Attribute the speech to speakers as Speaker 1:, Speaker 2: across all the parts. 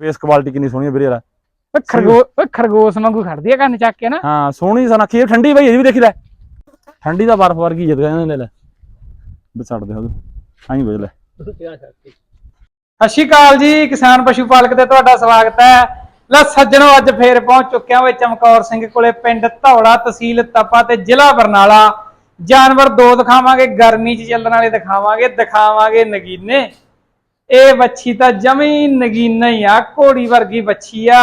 Speaker 1: Face quality ਕਿੰਨੀ ਸੋਹਣੀ ਹੈ ਵੀਰੇ ਯਾਰ।
Speaker 2: ਓਏ ਖਰਗੋ ਓਏ ਖਰਗੋਸ਼ ਵਾਂਗੂ ਖੜਦੀ ਆ ਕੰਨ ਚੱਕ ਕੇ ਨਾ।
Speaker 1: ਹਾਂ ਸੋਹਣੀ ਸਨਖੀ ਠੰਡੀ ਬਈ ਇਹ ਵੀ ਦੇਖੀ ਲੈ। ਠੰਡੀ ਦਾ ਬਰਫ ਵਰਗੀ ਜਿੱਦ ਕਹਿੰਦੇ ਨੇ ਲੈ ਬਸੜ ਦੇ ਉਹਦੇ। ਆਈ ਬਜ ਲੈ।
Speaker 2: ਸਤਿ ਸ਼੍ਰੀ ਅਕਾਲ ਜੀ ਕਿਸਾਨ ਪਸ਼ੂ ਪਾਲਕ ਤੇ ਤੁਹਾਡਾ ਸਵਾਗਤ ਹੈ। ਲੈ ਸੱਜਣੋ ਅੱਜ ਫੇਰ ਪਹੁੰਚ ਚੁੱਕਿਆ ਓਏ ਚਮਕੌਰ ਸਿੰਘ ਕੋਲੇ ਪਿੰਡ ਧੌਲਾ ਤਹਿਸੀਲ ਤਪਾ ਤੇ ਜ਼ਿਲ੍ਹਾ ਬਰਨਾਲਾ। ਜਾਨਵਰ ਦੋ ਦਿਖਾਵਾਂਗੇ ਗਰਮੀ 'ਚ ਚੱਲਣ ਵਾਲੇ ਦਿਖਾਵਾਂਗੇ ਦਿਖਾਵਾਂਗੇ ਨਗੀਨੇ। ਇਹ ਬੱਚੀ ਤਾਂ ਜਮੀ ਨਗੀਨਾ ਹੀ ਆ, ਘੋੜੀ ਵਰਗੀ ਬੱਚੀ ਆ।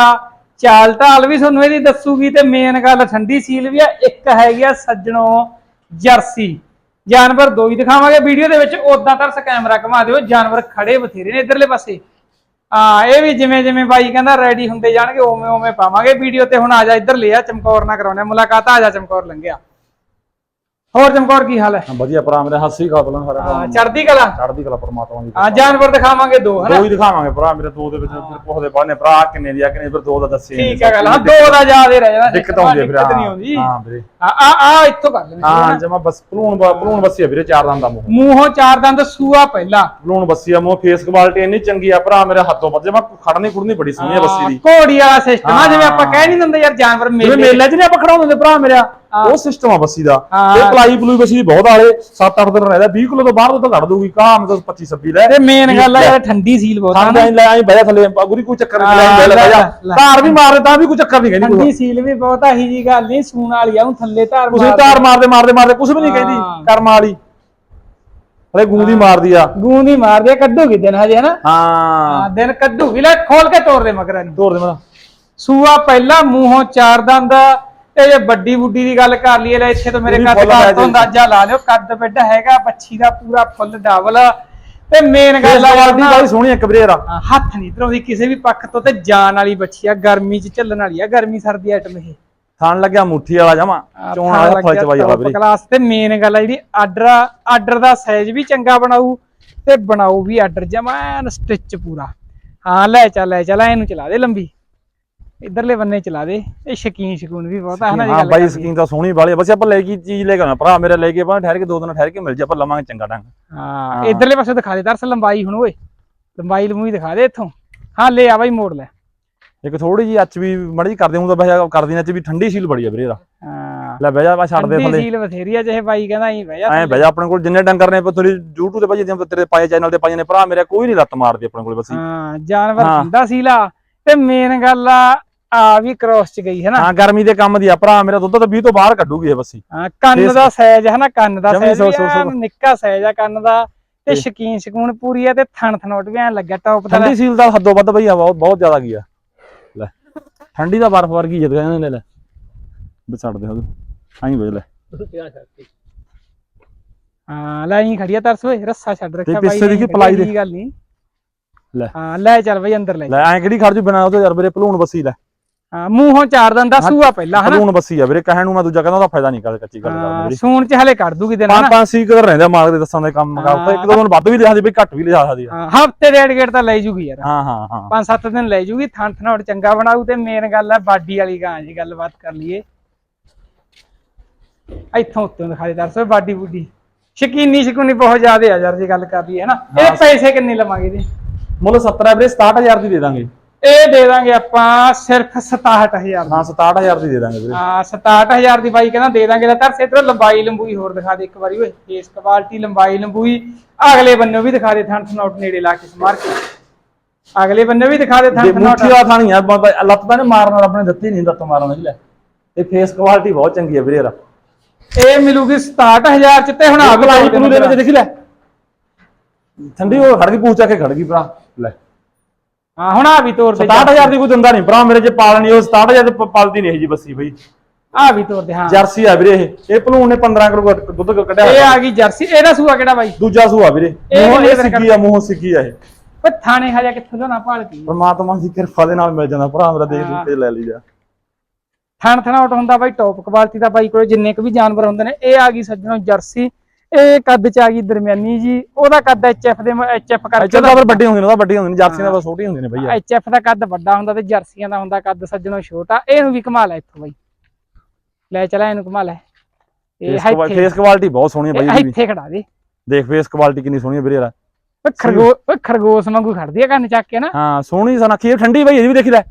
Speaker 2: ਚਾਲ ਢਾਲ ਵੀ ਤੁਹਾਨੂੰ ਇਹਦੀ ਦੱਸੂਗੀ ਤੇ ਮੇਨ ਗੱਲ ਠੰਡੀ ਸੀਲ ਵੀ ਆ, ਇੱਕ ਹੈਗੀ ਆ ਸੱਜਣੋ ਜਰਸੀ। ਜਾਨਵਰ ਦੋ ਹੀ ਦਿਖਾਵਾਂਗੇ ਵੀਡੀਓ ਦੇ ਵਿੱਚ ਉਦਾਂ ਤਰਸ ਕੈਮਰਾ ਘੁਮਾ ਦਿਓ, ਜਾਨਵਰ ਖੜੇ ਬਥੇਰੇ ਨੇ ਇਧਰਲੇ ਪਾਸੇ। ਹਾਂ, ਇਹ ਵੀ ਜਿਵੇਂ ਜਿਵੇਂ ਬਾਈ ਕਹਿੰਦਾ ਰੈਡੀ ਹੁੰਦੇ ਜਾਣਗੇ, ਉਵੇਂ ਉਵੇਂ ਪਾਵਾਂਗੇ ਵੀਡੀਓ ਤੇ ਹੁਣ ਆ ਜਾ ਇੱਧਰ ਲਿਆ ਚਮਕੌਰ ਨਾਲ ਕਰਾਉਣੇ ਮੁਲਾਕਾਤ, ਆ ਜਾ ਚਮਕੌਰ ਲੰਘਿਆ। ਹੋਰ ਚਮਕੌਰ ਕੀ ਹਾਲ ਹੈ?
Speaker 1: ਹਾਂ ਵਧੀਆ ਭਰਾ ਮੇਰੇ ਹੱਸੀ ਖਾ ਬਲਾਂ ਸਾਰਾ
Speaker 2: ਹਾਂ ਚੜਦੀ ਕਲਾ?
Speaker 1: ਚੜਦੀ ਕਲਾ ਪਰਮਾਤਮਾ ਦੀ
Speaker 2: ਹਾਂ ਜਾਨਵਰ ਦਿਖਾਵਾਂਗੇ ਦੋ ਹਨਾ?
Speaker 1: ਦੋ ਹੀ ਦਿਖਾਵਾਂਗੇ ਭਰਾ ਮੇਰੇ ਦੋ ਦੇ ਵਿੱਚ ਫਿਰ ਪੁੱਛਦੇ ਬਾਅਦ ਨੇ ਭਰਾ ਕਿੰਨੇ ਦੀ ਆ ਕਿੰਨੇ ਫਿਰ ਦੋ ਦਾ ਦੱਸੇ
Speaker 2: ਠੀਕ ਹੈ ਗੱਲ ਹਾਂ ਦੋ ਦਾ ਯਾਦ ਹੀ ਰਹਿ ਜਾਣਾ
Speaker 1: ਦਿੱਕਤ ਆਉਂਦੀ ਹੈ
Speaker 2: ਦਿੱਕਤ ਨਹੀਂ ਆਉਂਦੀ।
Speaker 1: ਹਾਂ ਵੀਰੇ।
Speaker 2: ਆ ਆ ਆ ਇੱਥੋਂ ਕਰ ਲੈਣੇ
Speaker 1: ਹਾਂ। ਜਮਾ ਬਸ ਭਲੂਣ ਭਲੂਣ ਬੱਸੀ ਆ ਵੀਰੇ ਚਾਰ ਦੰਦ ਦਾ ਮੂੰਹ।
Speaker 2: ਮੂੰਹੋਂ ਚਾਰ ਦੰਦ ਸੂਆ ਪਹਿਲਾ।
Speaker 1: ਭਲੂਣ ਬੱਸੀ ਆ ਮੂੰਹ ਫੇਸ ਕੁਆਲਿਟੀ ਇੰਨੀ ਚੰਗੀ ਆ ਭਰਾ ਮੇਰੇ ਹੱਥੋਂ ਵੱਜ ਜਮਾ ਖੜਨੀ ਖੁੜਨੀ ਬੜੀ ਸੋਹਣੀ ਆ ਬੱਸੀ ਦੀ।
Speaker 2: ਘੋੜੀ ਵਾਲਾ ਸਿਸਟਮ ਆ ਜਿਵੇਂ ਆਪਾਂ। ਕਹਿ ਨਹੀਂ ਦਿੰਦੇ ਯਾਰ ਜਾਨਵਰ
Speaker 1: ਜਿਵੇਂ
Speaker 2: ਮੇਲੇ
Speaker 1: ਮੇਲੇ 'ਚ ਨਹੀਂ ਆਪਾਂ ਖੜਾਉਂਦੇ ਹੁੰਦੇ ਭਰਾ ਮੇਰਾ। ਉਹ ਸਿਸਟਮ ਆ ਬੱਸੀ ਦਾ। ਇਹ ਪਲਾਈ ਪਲੂਈ ਬੱਸੀ ਬਹੁਤ ਆਲੇ 7-8 ਦਿਨ ਰਹਿਦਾ 20 ਕਿਲੋ ਤੋਂ ਬਾਹਰ ਤਾਂ ਕੱਢ ਦੂਗੀ ਕਾਮ ਤਾਂ 25 26 ਲੈ।
Speaker 2: ਤੇ ਮੇਨ ਗੱਲ ਆ ਯਾਰ ਠੰਡੀ ਸੀਲ ਬਹੁਤ ਆ ਨਾ।
Speaker 1: ਲੈ ਆਈ ਬਹਿ ਥੱਲੇ ਗੁਰੀ ਕੋਈ ਚੱਕਰ ਨਹੀਂ ਲੈ ਲੈ ਜਾ। ਧਾਰ ਵੀ ਮਾਰਦੇ ਤਾਂ ਵੀ ਕੋਈ ਚੱਕਰ ਨਹੀਂ ਕਹਿੰਦੀ
Speaker 2: ਠੰਡੀ ਸੀਲ ਵੀ ਬਹੁਤ ਆਹੀ ਜੀ ਗੱਲ ਨਹੀਂ ਸੂਣ ਵਾਲੀ ਆ ਉਹ ਥੱਲੇ ਧਾਰ
Speaker 1: ਤੁਸੀਂ
Speaker 2: ਮਾਰਦੀ।
Speaker 1: ਧਾਰ ਮਾਰਦੇ ਮਾਰਦੇ ਮਾਰਦੇ ਕੁਝ ਵੀ ਨਹੀਂ। ਕਹਿੰਦੀ ਕਰਮ ਵਾਲੀ। ਅਰੇ ਗੂੰਦੀ ਮਾਰਦੀ ਆ।
Speaker 2: ਗੂੰਦ ਹੀ ਮਾਰਦੀ ਆ ਕੱਢੂਗੀ ਦਿਨ ਹਜੇ ਹਨਾ?
Speaker 1: ਹਾਂ।
Speaker 2: ਦਿਨ ਕੱਢੂਗੀ ਲੈ ਖੋਲ ਕੇ ਤੋੜ ਦੇ ਮਗਰਾਂ ਨੂੰ
Speaker 1: ਤੋਰ ਦੇ ਮੇਰਾ
Speaker 2: ਸੂਆ ਪਹਿਲਾ ਮੂੰਹੋਂ ਚਾਰ ਦੰਦ ਇਹ ਜੇ ਵੱਡੀ ਬੁੱਢੀ ਦੀ ਗੱਲ ਕਰ ਲਈਏ ਲੈ ਇੱਥੇ ਤੋਂ ਮੇਰੇ ਕੱਦ ਦਾ ਤੋਂ। ਅੰਦਾਜ਼ਾ ਲਾ ਲਿਓ ਕੱਦ ਵੱਡਾ ਹੈਗਾ ਬੱਚੀ ਦਾ ਪੂਰਾ ਫੁੱਲ ਡਬਲ। ਤੇ ਮੇਨ ਗੱਲ ਆ ਨਾ,
Speaker 1: ਬਾਈ ਸੋਹਣੀ ਇੱਕ ਯਾਰ
Speaker 2: ਹਾਂ, ਹੱਥ ਨਹੀਂ ਧਰੋਦੀ ਕਿਸੇ ਵੀ ਪੱਖ ਤੋਂ ਤੇ ਜਾਨ ਵਾਲੀ ਬੱਚੀ ਆ ਗਰਮੀ 'ਚ ਚੱਲਣ ਵਾਲੀ ਆ ਗਰਮੀ ਸਰਦੀ ਆਈਟਮ ਇਹ।
Speaker 1: ਥਣ ਲੱਗਿਆ ਮੁੱਠੀ ਵਾਲਾ ਜਮਾ ਚੋਣ ਵਾਲਾ ਫਲ ਚ ਬਾਈ ਵਾਲਾ ਵੀਰੇ
Speaker 2: ਕਲਾਸ ਤੇ ਮੇਨ ਗੱਲ ਆ ਜਿਹੜੀ ਆਰਡਰ ਆਰਡਰ ਦਾ ਸਾਈਜ਼ ਵੀ ਚੰਗਾ ਬਣਾਊ ਤੇ ਬਣਾਊ ਵੀ ਆਰਡਰ ਜਮਾ ਸਟਿਚ ਪੂਰਾ। ਹਾਂ ਲੈ ਚੱਲ ਲੈ ਚੱਲ ਇਹਨੂੰ ਚਲਾ ਦੇ ਲੰਬੀ। ਇਧਰਲੇ ਬੰਨੇ ਚਲਾ ਦੇ। ਇਹ ਸ਼ਕੀਨ ਸ਼ਕੂਨ ਵੀ ਬਹੁਤ ਆ ਹਨਾ ਜੀ
Speaker 1: ਹਾਂ ਬਾਈ। ਸਕੀਨ ਤਾਂ ਸੋਹਣੀ ਵਾਲੀ। ਬਸ ਆਪਾਂ ਲੈ ਕੇ ਚੀਜ਼ ਲੈ ਕੇ ਆਉਣਾ। ਭਰਾ ਮੇਰੇ ਲੈ ਕੇ ਆਪਾਂ ਠਹਿਰ ਕੇ ਦੋ ਦਿਨ ਠਹਿਰ ਕੇ ਮਿਲ ਜਾ ਆਪਾਂ ਲਵਾਂਗੇ ਚੰਗਾ ਡੰਗ
Speaker 2: ਹਾਂ। ਇਧਰਲੇ ਪਾਸੇ ਦਿਖਾ ਦੇ ਦਰਸ ਲੰਬਾਈ ਹੁਣ ਓਏ। ਲੰਬਾਈ ਲੰਬੂਈ ਦਿਖਾ ਦੇ ਇੱਥੋਂ। ਹਾਂ ਲੈ ਆ ਬਾਈ ਮੋੜ ਲੈ।
Speaker 1: ਇੱਕ ਥੋੜੀ ਜੀ ਅੱਚ ਵੀ ਮੜੀ ਜੀ ਕਰਦੇ ਹੁੰਦਾ ਬਹਿ ਕਰਦੀ ਨਾ ਚ ਵੀ ਠੰਡੀ ਸੀਲ ਬੜੀ ਆ ਵੀਰੇ ਦਾ
Speaker 2: ਹਾਂ।
Speaker 1: ਲੈ ਬਹਿ ਜਾ ਮੈਂ ਛੱਡ ਦੇ
Speaker 2: ਠੰਡੀ
Speaker 1: ਥੱਲੇ।
Speaker 2: ਸੀਲ ਬਥੇਰੀ ਆ ਜਿਹੇ ਬਾਈ ਕਹਿੰਦਾ ਅਸੀਂ ਬਹਿ ਜਾ
Speaker 1: ਐਂ ਬਹਿ ਜਾ ਆਪਣੇ ਕੋਲ ਜਿੰਨੇ ਡੰਗਰ ਨੇ ਤੇਰੀ YouTube ਤੇ ਭਾਜੀ ਤੇਰੇ ਪਾਏ ਚੈਨਲ ਤੇ ਪਾਏ ਨੇ ਭਰਾ ਮੇਰੇ ਕੋਈ ਨਹੀਂ ਲੱਤ ਮਾਰਦੀ ਆਪਣੇ ਕੋਲ ਬਸ। ਹੀ।
Speaker 2: ਜਾਨਵਰ
Speaker 1: ਹਾਂ।
Speaker 2: ਠੰਡਾ ਸੀਲਾ। ਤੇ ਮੇਨ ਗੱਲ ਆ ਆ ਵੀ ਕ੍ਰੋਸ ਚ ਗਈ ਹੈ ਨਾ।
Speaker 1: ਹਾਂ ਗਰਮੀ ਦੇ ਕੰਮ ਦੀ ਆ। ਭਰਾ ਮੇਰਾ ਦੁੱਧ ਤਾਂ 20 ਤੋਂ ਬਾਹਰ ਕੱਢੂਗੀ ਇਹ ਬੱਸੀ।
Speaker 2: ਹਾਂ ਕੰਨ ਦਾ ਸਾਈਜ਼ ਹੈ ਨਾ ਕੰਨ ਦਾ ਸਾਈਜ਼। ਨਿੱਕਾ ਸਾਈਜ਼ ਆ ਕੰਨ ਦਾ ਤੇ ਸ਼ਕੀਨ ਸ਼ਕੂਨ ਪੂਰੀ ਆ ਤੇ ਥਣ ਥਨੋਟ ਵੀ ਐ ਲੱਗਿਆ ਟੌਪ ਦਾ
Speaker 1: ਠੰਡੀ ਸੀਲ ਦਾ ਹੱਦੋਂ ਵੱਧ ਬਈ ਆ ਬਹੁਤ ਬਹੁਤ ਜ਼ਿਆਦਾ ਕੀ ਆ। ਲੈ ਠੰਡੀ ਦਾ ਬਰਫ ਵਰਗੀ ਜਿੱਦ ਕਹਿੰਦੇ ਨੇ ਲੈ ਬਸੜ ਦੇ ਉਹਦੇ ਆਈ ਬਜ ਲੈ।
Speaker 2: ਹਾਂ ਲੈ ਹੀ ਖੜੀਆ ਤਰਸ ਓਏ ਰੱਸਾ ਛੱਡ ਰੱਖਿਆ ਬਾਈ
Speaker 1: ਪਿੱਛੇ ਦੇਖੀ ਪਲਾਈ ਦੇ।
Speaker 2: ਗੱਲ ਨਹੀਂ
Speaker 1: ਲੈ।
Speaker 2: ਹਾਂ ਲੈ ਚੱਲ ਬਈ ਅੰਦਰ ਲੈ।
Speaker 1: ਲੈ ਐਂ ਕਿਹੜੀ ਖੜ ਜੂ ਬਿਨਾ ਉਹਦੇ ਯਾਰ ਵੀਰੇ ਭਲੂਣ ਬੱਸੀ ਲੈ।
Speaker 2: ਹਾਂ ਮੂੰਹੋਂ ਚਾਰ ਦੰਦਾ ਸੂਆ ਪਹਿਲਾਂ ਹਨਾ?
Speaker 1: ਭਲੂਣ ਬੱਸੀ ਆ ਵੀਰੇ ਕਹਿਣ ਨੂੰ ਮੈਂ ਦੂਜਾ ਕਹਿੰਦਾ ਉਹਦਾ ਫਾਇਦਾ ਨਹੀਂ ਕਰ ਕੱਚੀ ਗੱਲ ਕਰਦਾ
Speaker 2: ਹਾਂ, ਸੂਣ ਚ ਹਲੇ ਕੱਢ ਦੂਗੀ ਦਿਨ ਹਨਾ
Speaker 1: ਪੰਜ ਸੀ ਕਦਰ ਰਹਿੰਦੇ ਮਾਲਕ ਦੇ ਦੱਸਾਂ ਦੇ ਕੰਮ ਕਰਦਾ ਇੱਕ ਦੋ ਦਿਨ ਵੱਧ ਵੀ ਲਿਆ ਦੀ ਬਈ ਘੱਟ ਵੀ ਲਿਆ ਸਕਦੀ ਆ
Speaker 2: ਹਾਂ ਹਫ਼ਤੇ ਡੇਢ ਗੇੜ ਤਾਂ ਲੈ ਜੂਗੀ ਯਾਰ।
Speaker 1: ਹਾਂ ਹਾਂ ਹਾਂ।
Speaker 2: ਪੰਜ ਸੱਤ ਦਿਨ ਲੈ ਜੂਗੀ ਥਣ ਥਨੋਟ ਚੰਗਾ ਬਣਾਊ ਤੇ ਮੇਨ ਗੱਲ ਆ ਬਾਡੀ ਵਾਲੀ ਗਾਂ ਜੀ ਗੱਲਬਾਤ ਕਰ ਲਈਏ। ਇੱਥੋਂ ਉੱਤੋਂ ਦਿਖਾ ਦੇ ਦੱਸੋ ਬਾਡੀ ਬੁੱਡੀ ਸ਼ਕੀਨੀ ਸ਼ਕੂਨੀ ਬਹੁਤ ਜ਼ਿਆਦੇ ਆ ਯਾਰ ਜੀ ਗੱਲ ਕਰ ਲਈਏ ਨਾ ਇਹ ਪੈਸੇ ਕਿੰਨੇ ਲਵਾਂਗੇ ਜੀ
Speaker 1: ਮੁੱਲ 70 ਹੈ ਵੀਰੇ 67000 ਦੀ ਦੇ ਦਾਂਗੇ।
Speaker 2: ਇਹ ਦੇ ਦਾਂਗੇ ਆਪਾਂ ਸਿਰਫ 67000
Speaker 1: ਹਾਂ 67000 ਦੀ ਦੇ ਦਾਂਗੇ ਵੀਰੇ।
Speaker 2: ਹਾਂ 67000 ਦੀ ਬਾਈ ਕਹਿੰਦਾ ਦੇ ਦਾਂਗੇ ਤਾਂ ਤਰਸੇ ਇਧਰੋਂ ਲੰਬਾਈ ਲੰਬੂਈ ਹੋਰ ਦਿਖਾ ਦੇ ਇੱਕ ਵਾਰੀ ਓਏ ਫੇਸ ਕੁਆਲਿਟੀ ਲੰਬਾਈ ਲੰਬੂਈ। ਅਗਲੇ ਬੰਨੋਂ ਵੀ ਦਿਖਾ ਦੇ ਥਣ ਥਨੋਟ ਨੇੜੇ ਲਾ ਕੇ ਸਮਾਰ ਕੇ। ਅਗਲੇ ਬੰਨੇ ਵੀ ਦਿਖਾ ਦੇ ਥਣ ਥਨੋਟ
Speaker 1: ਮੁੱਠੀ ਵਾਲਾ ਥਾਣੀ ਆ ਲੱਤ ਤਾਂ ਨੇ ਮਾਰਨ ਨੇ ਦਿੱਤੀ ਨਹੀਂ ਲੱਤ ਮਾਰਨ ਵਾਲੀ ਲੈ। ਤੇ ਫੇਸ ਕੁਆਲਿਟੀ ਬਹੁਤ ਚੰਗੀ ਹੈ ਵੀਰੇ ਯਾਰ
Speaker 2: ਇਹ ਮਿਲੂਗੀ 67000 ਚ ਤੇ ਹੁਣ ਆ
Speaker 1: ਪਲਾਈ
Speaker 2: ਲਾਈ
Speaker 1: ਪਲੂ ਦੇ ਵਿੱਚ ਦੇਖੀ ਲੈ। ਠੰਡੀ ਉਹ ਖੜ ਗਈ ਪੂਛ ਚੱਕ ਕੇ ਖੜ ਗਈ ਭਰਾ ਲੈ।
Speaker 2: ਹਾਂ ਹੁਣ ਆ ਵੀ ਤੋਰ ਦੇ
Speaker 1: 67000 ਦੀ ਕੋਈ ਦਿੰਦਾ ਨਹੀਂ ਭਰਾ ਮੇਰੇ ਜੇ ਪਾਲਣੀ ਉਹ 67000 ਦੀ ਪ- ਪਲਦੀ ਨਹੀਂ ਇਹ ਜੀ ਬੱਸੀ ਬਈ।
Speaker 2: ਆ ਵੀ ਤੋਰ ਦੇ ਹਾਂ।
Speaker 1: ਜਰਸੀ ਆ ਵੀਰੇ ਇਹ। ਇਹ ਭਲੂਣ ਨੇ 15 ਕਿਲੋ ਦੁੱਧ ਕੱਢਿਆ
Speaker 2: ਇਹ। ਆ ਗਈ ਜਰਸੀ। ਇਹਦਾ ਸੂਆ ਕਿਹੜਾ ਬਾਈ?
Speaker 1: ਦੂਜਾ ਸੂਆ ਵੀਰੇ।
Speaker 2: ਇਹ
Speaker 1: ਮੂੰਹੋਂ ਸਿੱਗੀ ਆ ਮੂੰਹੋਂ ਸਿੱਗੀ ਆ ਇਹ।
Speaker 2: ਓਏ ਥਾਣੇ ਹਜਾ ਕਿੱਥੋਂ ਲਿਆਉਣਾ ਭਾਲ ਕੀ
Speaker 1: ਪਰਮਾਤਮਾ ਦੀ ਕਿਰਪਾ ਦੇ ਨਾਲ ਮਿਲ ਜਾਂਦਾ ਭਰਾ ਮੇਰਾ ਦੇਖ
Speaker 2: ਹਾਂ।
Speaker 1: ਦੂ ਤੇ ਲੈ ਲਈਆ
Speaker 2: ਥਣ ਥਣਾਉਟ ਹੁੰਦਾ ਬਾਈ ਟੌਪ ਕੁਆਲਿਟੀ ਦਾ ਬਾਈ ਕੋਲੇ ਜਿੰਨੇ ਕੁ ਵੀ ਜਾਨਵਰ ਹੁੰਦੇ ਨੇ ਇਹ ਆ ਗਈ ਸੱਜਣੋ ਜਰਸੀ। ਇਹ ਕੱਦ ਚ ਆ ਗਈ ਦਰਮਿਆਨੀ ਜੀ ਉਹਦਾ ਕੱਦ ਐਚਐਫ ਦੇ ਐਚਐਫ ਕਰਕੇ
Speaker 1: ਤਾਂ ਫਿਰ ਵੱਡੀ ਹੁੰਦੀ ਨੇ ਉਹਦਾ ਵੱਡੀ ਹੁੰਦੀ ਨੇ ਜਰਸੀਆਂ ਦਾ ਬਸ ਛੋਟੀ ਹੁੰਦੀ ਨੇ ਭਈਆ
Speaker 2: ਐਚਐਫ ਦਾ ਕੱਦ ਵੱਡਾ ਹੁੰਦਾ ਤੇ ਜਰਸੀਆਂ ਦਾ ਹੁੰਦਾ ਕੱਦ ਸੱਜਣੋ ਛੋਟਾ। ਇਹਨੂੰ ਵੀ ਘੁਮਾ ਲੈ ਇੱਥੋਂ ਬਾਈ। ਲੈ ਚਲਾ ਇਹਨੂੰ ਘੁਮਾ ਲੈ। ਇਹ
Speaker 1: ਫੇਸ ਕੁਆਲਿਟੀ ਬਹੁਤ ਸੋਹਣੀ ਹੈ ਵੀ।
Speaker 2: ਇੱਥੇ ਖੜਾ ਦੇ।
Speaker 1: ਦੇਖ ਫੇਸ ਕੁਆਲਿਟੀ ਕਿੰਨੀ ਸੋਹਣੀ ਹੈ ਵੀਰੇ ਯਾਰ।
Speaker 2: ਓਏ ਖਰਗੋ ਓਏ ਖਰਗੋਸ਼ ਵਾਂਗੂ ਖੜਦੀ ਆ ਕੰਨ ਚੱਕ ਕੇ ਨਾ।
Speaker 1: ਹਾਂ ਸੋਹਣੀ ਸਨਖੀ ਇਹ ਠੰਡੀ ਬਈ ਇਹ ਵੀ ਦੇਖੀ ਲੈ।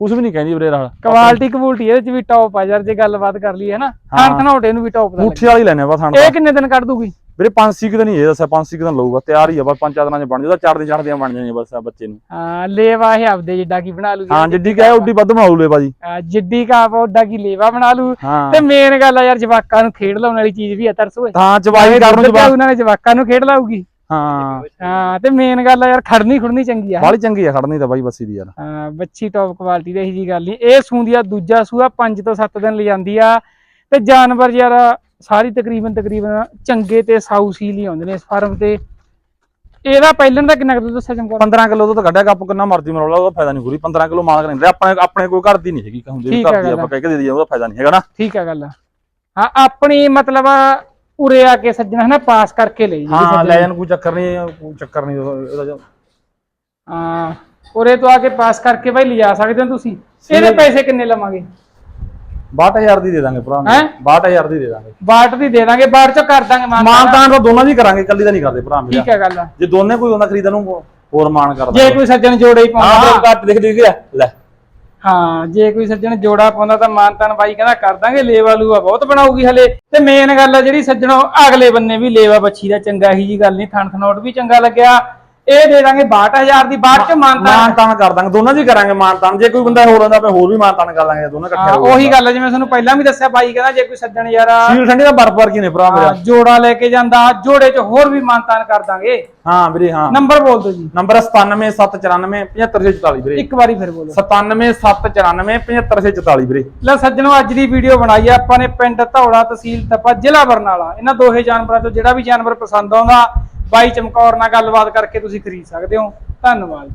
Speaker 1: ਕੁਝ ਵੀ ਨਹੀਂ ਕਹਿੰਦੀ ਵੀਰੇ ਨਾਲ।
Speaker 2: ਕੁਆਲਿਟੀ ਕਬੂਲਟੀ ਇਹਦੇ ਚ ਵੀ ਟੌਪ ਆ ਯਾਰ ਜੇ ਗੱਲਬਾਤ ਕਰ ਲਈਏ ਨਾ
Speaker 1: ਹਾਂ।
Speaker 2: ਥਣ ਥਣੋਟੇ ਨੂੰ ਵੀ ਟੌਪ ਦਾ
Speaker 1: ਮੁੱਠੀ ਵਾਲੀ ਲੈਣੇ ਬਸ
Speaker 2: ਲੱਗੇ। ਇਹ ਕਿੰਨੇ ਦਿਨ ਕੱਢ ਦੂਗੀ
Speaker 1: ਵੀਰੇ 5 ਦਿਨ ਹੀ ਇਹ ਦੱਸਿਆ 5 ਦਿਨ ਲਊਗਾ ਤਿਆਰ ਹੀ ਆ ਬਸ ਪੰਜ ਚਾਰ ਦਿਨਾਂ ਚ ਬਣ ਜਾਂਦਾ ਚਾਰ ਦਿਨ ਚੜਦੀਆਂ ਬਣ ਜਾਣੀਆਂ ਬਸ ਆ ਬੱਚੇ ਨੂੰ।
Speaker 2: ਹਾਂ ਲੇਵਾ ਇਹ ਆਪਦੇ ਜਿੱਡਾ ਕੀ ਬਣਾ ਲੂਗੀ
Speaker 1: ਹਾਂ ਜਿੱਡੀ ਕਹੇ ਉੱਡੀ ਵੱਧ ਬਣਾਉ ਲੈ ਬਾਜੀ
Speaker 2: ਹਾਂ, ਜਿੱਡੀ ਕਾਪ ਉੱਡਾ ਕੀ ਲੇਵਾ ਬਣਾ ਲੂ
Speaker 1: ਹਾਂ।
Speaker 2: ਤੇ ਮੇਨ ਗੱਲ ਆ ਯਾਰ ਜਵਾਕਾਂ ਨੂੰ ਖੇਡ ਲਾਉਣ ਵਾਲੀ ਚੀਜ਼ ਵੀ ਆ ਤਰਸ
Speaker 1: ਤਾਂ ਚਵਾਈ ਕਰਨ
Speaker 2: ਉਹਨਾਂ ਨੇ ਜਵਾਕਾਂ ਨੂੰ ਖੇਡ ਲਾਊਗੀ।
Speaker 1: ਹਾਂ।
Speaker 2: ਹਾਂ ਤੇ ਮੇਨ ਗੱਲ ਆ ਯਾਰ ਖੜਨੀ ਖੁੜਨੀ ਚੰਗੀ ਆ।
Speaker 1: ਬਾਲੀ ਚੰਗੀ ਆ ਖੜਨੀ ਤਾਂ ਬਾਈ ਬੱਸੀ ਦੀ ਯਾਰ।
Speaker 2: ਹਾਂ ਬੱਚੀ ਟੌਪ ਕੁਆਲਿਟੀ ਦੀ ਇਹੀ ਜੀ ਗੱਲ ਨਹੀਂ। ਇਹ ਸੂੰਦੀ ਆ ਦੂਜਾ ਸੂਆ 5 ਤੋਂ 7 ਦਿਨ ਲੈ ਜਾਂਦੀ ਆ। ਤੇ ਜਾਨਵਰ ਯਾਰ ਸਾਰੀ ਤਕਰੀਬਨ ਤਕਰੀਬਨ ਚੰਗੇ ਤੇ ਸਾਊ ਸੀਲ ਹੀ ਆਉਂਦੇ ਨੇ ਇਸ ਫਾਰਮ ਤੇ। ਇਹਦਾ ਪਹਿਲਾਂ ਦਾ ਕਿੰਨਾ ਕੁ ਦੱਸਿਆ ਚਮਕੌਰ?
Speaker 1: 15 ਕਿਲੋ ਤੋਂ ਤਾਂ ਕੱਢਿਆ ਕੱਪ ਕਿੰਨਾ ਮਰਜ਼ੀ ਮਰੋ ਲਾ ਉਹਦਾ ਫਾਇਦਾ ਨਹੀਂ ਪੂਰੀ। 15 ਕਿਲੋ ਮਾਲ ਕਰਿੰਦੇ ਆਪਣੇ ਆਪਣੇ ਕੋਈ ਘਰ ਦੀ ਨਹੀਂ ਹੈਗੀ ਹੁੰਦੀ ਵੀ
Speaker 2: ਠੀਕ
Speaker 1: ਘਰ
Speaker 2: ਹੈ
Speaker 1: ਦੀ ਆਪਾਂ ਕਹਿ ਕੇ ਦੇ ਦਈਏ ਉਹਦਾ ਫਾਇਦਾ ਨਹੀਂ ਹੈਗਾ ਨਾ।
Speaker 2: ਠੀਕ ਆ ਗੱਲ ਹਾਂ ਆਪਣੀ ਮਤਲਬ ਉਰੇ ਆ ਕੇ ਸੱਜਣਾ ਹਨਾ ਪਾਸ ਕਰਕੇ ਲਈ
Speaker 1: ਹਾਂ ਲੈ ਜਾਣ ਕੋਈ ਚੱਕਰ ਨਹੀਂ ਕੋਈ ਚੱਕਰ ਨਹੀਂ ਇਹਦਾ ਜੋ-
Speaker 2: ਹਾਂ ਉਰੇ ਤੋਂ ਆ ਕੇ ਪਾਸ ਕਰਕੇ ਭਾਈ ਲਿਜਾ ਸਕਦੇ ਹੋ ਤੁਸੀਂ? ਇਹਦੇ ਪੈਸੇ ਕਿੰਨੇ ਲਵਾਂਗੇ?
Speaker 1: 62000 ਦੀ ਦੇ ਦਾਂਗੇ ਭਰਾ
Speaker 2: ਹੈਂ?
Speaker 1: 62000 ਦੀ ਦੇ ਦਾਂਗੇ।
Speaker 2: ਬਾਟ ਦੀ ਦੇ ਦਾਂਗੇ ਬਾਟ ਚੋਂ ਕਰ ਦਾਂਗੇ ਮਾਨ
Speaker 1: ਮਾਨਤਾਨ ਤਾਂ ਦੋਨਾਂ ਦੀ ਕਰਾਂਗੇ ਕੱਲੀ ਦਾ ਨਹੀਂ ਕਰਦੇ ਭਰਾ ਮੇਰਾ।
Speaker 2: ਠੀਕ ਹੈ ਗੱਲ
Speaker 1: ਜੇ ਦੋਨੇ ਕੋਈ ਹੁੰਦਾ ਖਰੀਦਣ ਨੂੰ ਹੋਰ ਮਾਨ ਕਰਦਾ।
Speaker 2: ਜੇ ਕੋਈ ਸੱਜਣ ਜੋੜੇ ਹੀ
Speaker 1: ਹਾਂ
Speaker 2: ਪਾਉਂਦਾ।
Speaker 1: ਫਿਰ ਘੱਟ ਦੇਖ ਦੇਖ ਲੈ ਲੈ।
Speaker 2: ਹਾਂ, ਜੇ ਕੋਈ ਸੱਜਣ ਜੋੜਾ ਪਾਉਂਦਾ ਤਾਂ ਮਾਨ ਮਾਨਤਨ ਬਾਈ ਕਹਿੰਦਾ ਕਰ ਦਾਂਗੇ, ਲੇਵਾ ਲੂਆ ਬਹੁਤ ਬਣਾਉਗੀ ਹਲੇ। ਤੇ ਮੇਨ ਗੱਲ ਆ ਜਿਹੜੀ ਸੱਜਣੋ, ਅਗਲੇ ਬੰਨੇ ਵੀ ਲੇਵਾ ਬੱਚੀ ਦਾ ਚੰਗਾ ਹੀ ਜੀ ਗੱਲ ਨਹੀਂ ਥਣ ਥਨੋਟ ਵੀ ਚੰਗਾ ਲੱਗਿਆ। ਇਹ ਦੇ ਦਾਂਗੇ 62000 ਦੀ ਬਾਅਦ ਚ ਮਾਨਤਨ।
Speaker 1: ਮਾਨਤਾਨ ਕਰ ਦਾਂਗੇ ਦੋਨਾਂ ਦੀ ਕਰਾਂਗੇ ਮਾਨਤਾਨ ਜੇ ਕੋਈ ਬੰਦਾ ਹੋਰ ਹੁੰਦਾ ਆਪਾਂ ਹੋਰ ਵੀ ਮਾਨਤਾਨ ਕਰ ਲਾਂਗੇ ਦੋਨੇ ਇਕੱਠੇ
Speaker 2: ਹਾਂ, ਉਹੀ ਗੱਲ ਜਿਵੇਂ ਤੁਹਾਨੂੰ ਪਹਿਲਾਂ ਵੀ ਦੱਸਿਆ ਬਾਈ ਕਹਿੰਦਾ ਜੇ ਕੋਈ ਸੱਜਣ ਯਾਰ
Speaker 1: ਸੀਲ ਠੰਡੀ ਦਾ ਬਰਫ ਕੀ ਨੇ ਭਰਾ ਮੇਰਾ।
Speaker 2: ਹਾਂ, ਜੋੜਾ ਲੈ ਕੇ ਜਾਂਦਾ ਜੋੜੇ ਚ ਹੋਰ ਵੀ ਮਾਨਤਨ ਕਰ ਦਾਂਗੇ।
Speaker 1: ਹਾਂ ਵੀਰੇ ਹਾਂ।
Speaker 2: ਨੰਬਰ ਬੋਲ ਦਿਓ ਜੀ।
Speaker 1: ਨੰਬਰ 97794 75644 ਵੀਰੇ।
Speaker 2: ਇੱਕ ਵਾਰੀ ਫਿਰ ਬੋਲੋ।
Speaker 1: 97794 75644 ਵੀਰੇ।
Speaker 2: ਲੈ ਸੱਜਣੋ ਅੱਜ ਦੀ ਵੀਡੀਓ ਬਣਾਈ ਆ ਆਪਾਂ ਨੇ ਪਿੰਡ ਧੌਲਾ ਤਹਿਸੀਲ ਤਪਾ ਜ਼ਿਲ੍ਹਾ ਬਰਨਾਲਾ। ਇਹਨਾਂ ਦੋਹੇ ਜਾਨਵਰਾਂ ਤੋਂ ਜਿਹੜਾ ਵੀ ਜਾਨਵਰ ਪਸੰਦ ਆਉਂਦਾ ਬਾਈ ਚਮਕੌਰ ਨਾਲ ਗੱਲਬਾਤ ਕਰਕੇ ਤੁਸੀਂ ਖਰੀਦ ਸਕਦੇ ਹੋ। ਧੰਨਵਾਦ